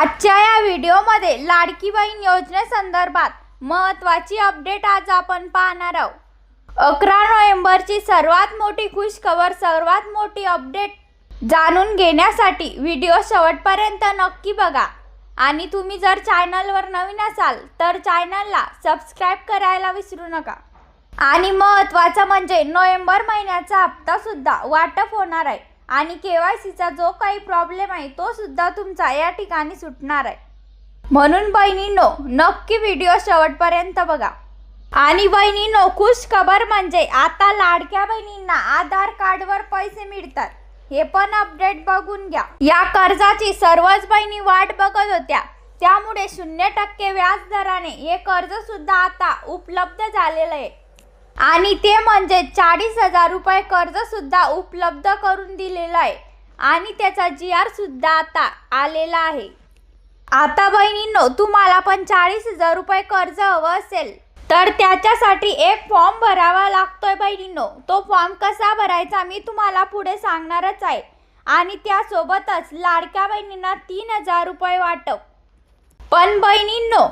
आजच्या या व्हिडिओमध्ये लाडकी बहीण योजनेसंदर्भात महत्त्वाची अपडेट आज आपण पाहणार आहोत. अकरा नोव्हेंबरची सर्वात मोठी खुश खबर सर्वात मोठी अपडेट जाणून घेण्यासाठी व्हिडिओ शेवटपर्यंत नक्की बघा. आणि तुम्ही जर चॅनलवर नवीन असाल तर चॅनलला सबस्क्राईब करायला विसरू नका. आणि महत्त्वाचं म्हणजे नोव्हेंबर महिन्याचा हप्तासुद्धा वाटप होणार आहे. आणि के वाय सीचा जो काही प्रॉब्लेम आहे तो सुद्धा तुमचा या ठिकाणी सुटणार आहे. म्हणून बहिणींनो नक्की व्हिडिओ शेवटपर्यंत बघा. आणि बहिणींनो खुश खबर म्हणजे आता लाडक्या बहिणींना आधार कार्डवर पैसे मिळतात. हे पण अपडेट बघून घ्या. या कर्जाची सर्वच बहिणी वाट बघत होत्या. त्यामुळे शून्य टक्के व्याज दराने हे कर्ज सुद्धा आता उपलब्ध झालेलं आहे. आणि ते म्हणजे चाळीस हजार रुपये कर्जसुद्धा उपलब्ध करून दिलेलं आहे. आणि त्याचा जी आरसुद्धा आता आलेला आहे. आता बहिणींनो तुम्हाला पण चाळीस हजार रुपये कर्ज हवं असेल तर त्याच्यासाठी एक फॉर्म भरावा लागतोय बहिणींनो. तो फॉर्म कसा भरायचा मी तुम्हाला पुढे सांगणारच आहे. आणि त्यासोबतच लाडक्या बहिणींना तीन हजार रुपये वाटप. पण बहिणींनो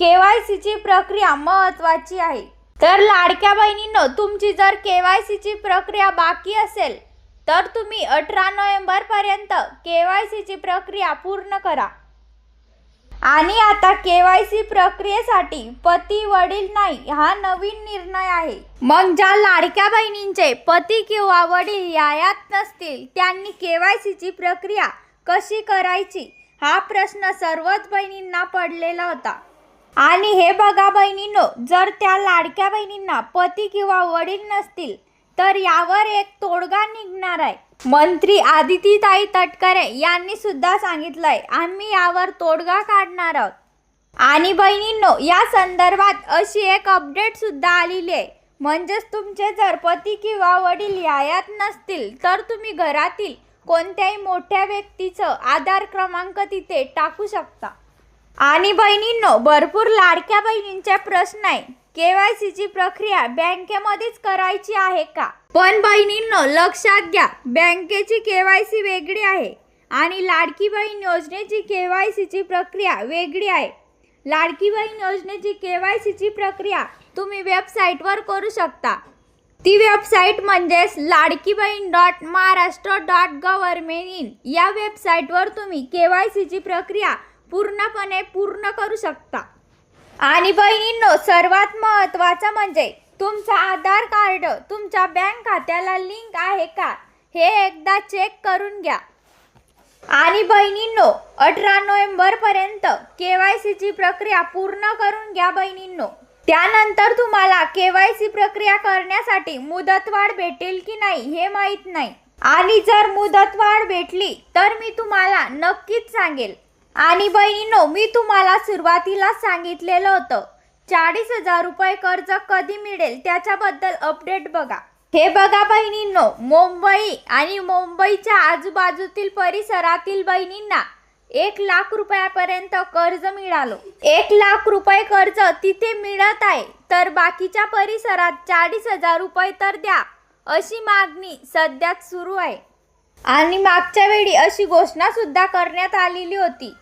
के वाय सीची प्रक्रिया महत्त्वाची आहे. तर लाडक्या बहिणींनो तुमची जर के वाय सीची प्रक्रिया बाकी असेल तर तुम्ही अठरा नोव्हेंबरपर्यंत के वाय सीची प्रक्रिया पूर्ण करा. आणि आता के वाय सी प्रक्रियेसाठी पती वडील नाही हा नवीन निर्णय आहे. मग ज्या लाडक्या बहिणींचे पती किंवा वडील यायात नसतील त्यांनी के वाय सीची प्रक्रिया कशी करायची हा प्रश्न सर्वच बहिणींना पडलेला होता. आणि हे बघा बहिणींनो जर त्या लाडक्या बहिणींना पती किंवा वडील नसतील तर यावर एक तोडगा निघणार आहे. मंत्री आदितीताई तटकरे यांनी सुद्धा सांगितलंय आम्ही यावर तोडगा काढणार आहोत. आणि बहिणींनो या संदर्भात अशी एक अपडेट सुद्धा आलेली आहे. म्हणजेच तुमचे जर पती किंवा वडील यायात नसतील तर तुम्ही घरातील कोणत्याही मोठ्या व्यक्तीचं आधार क्रमांक तिथे टाकू शकता. आणि बहिणींनो भरपूर लाडक्या बहिणींचे प्रश्न आहे. के वाय सीची प्रक्रिया बँकेमध्येच करायची आहे का? पण बहिणींनो लक्षात घ्या बँकेची के वाय सी वेगळी आहे आणि लाडकी बहीण योजनेची के वाय सीची प्रक्रिया वेगळी आहे. लाडकी बहीण योजनेची के वाय सीची प्रक्रिया तुम्ही वेबसाईटवर करू शकता. ती वेबसाईट म्हणजेच Ladki Bahin dot Maharashtra dot government in. या वेबसाईटवर तुम्ही के वाय सीची प्रक्रिया पूर्णपणे पूर्ण करू शकता. आणि बहिणींनो सर्वात महत्त्वाचं म्हणजे तुमचं आधार कार्ड तुमच्या बँक खात्याला लिंक आहे का? हे एकदा चेक करून घ्या. आणि बहिणींनो अठरा नोव्हेंबरपर्यंत के वाय सीची प्रक्रिया पूर्ण करून घ्या बहिणींनो. त्यानंतर तुम्हाला के वाय सी प्रक्रिया करण्यासाठी मुदतवाढ भेटेल की नाही हे माहीत नाही. आणि जर मुदतवाढ भेटली तर मी तुम्हाला नक्कीच सांगेल. आणि बहिणींनो मी तुम्हाला सुरुवातीला सांगितलेलं होतं चाळीस हजार रुपये कर्ज कधी मिळेल त्याच्याबद्दल अपडेट बघा. हे बघा बहिणींनो मुंबई आणि मुंबईच्या आजूबाजूतील परिसरातील बहिणींना एक लाख रुपयापर्यंत कर्ज मिळालो. एक लाख रुपये कर्ज तिथे मिळत आहे तर बाकीच्या परिसरात चाळीस हजार रुपये तर द्या अशी मागणी सध्याच सुरू आहे. आणि मागच्या वेळी अशी घोषणा सुद्धा करण्यात आलेली होती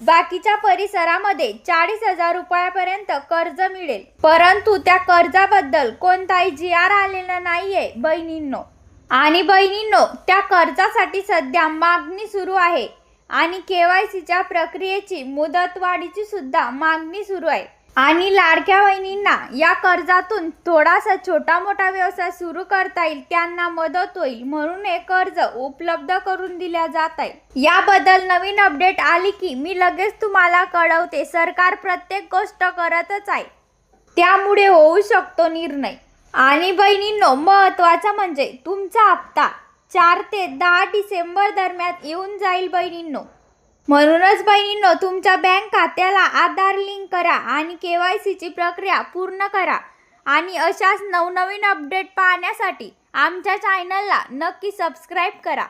बाकीच्या परिसरामध्ये चाळीस हजार रुपयापर्यंत कर्ज मिळेल. परंतु त्या कर्जाबद्दल कोणताही जी आर आलेला नाहीये बहिणींनो. आणि बहिणींनो त्या कर्जासाठी सध्या मागणी सुरू आहे. आणि के वाय सीच्या प्रक्रियेची मुदतवाढीची सुद्धा मागणी सुरू आहे. आणि लाडक्या बहिणींना या कर्जातून थोडासा छोटा मोठा व्यवसाय सुरू करता येईल त्यांना मदत होईल म्हणून हे कर्ज उपलब्ध करून दिल्या जात आहे याबद्दल नवीन अपडेट आली की मी लगेच तुम्हाला कळवते. सरकार प्रत्येक गोष्ट करतच आहे. त्यामुळे होऊ शकतो निर्णय. आणि बहिणींनो महत्वाचं म्हणजे तुमचा हप्ता चार ते दहा डिसेंबर दरम्यान येऊन जाईल बहिणींनो म्हणूनच बहिणींनो तुमच्या बँक खात्याला आधार लिंक करा आणि के वाय सीची प्रक्रिया पूर्ण करा. आणि अशाच नवनवीन अपडेट पाहण्यासाठी आमच्या चॅनलला नक्की सबस्क्राईब करा.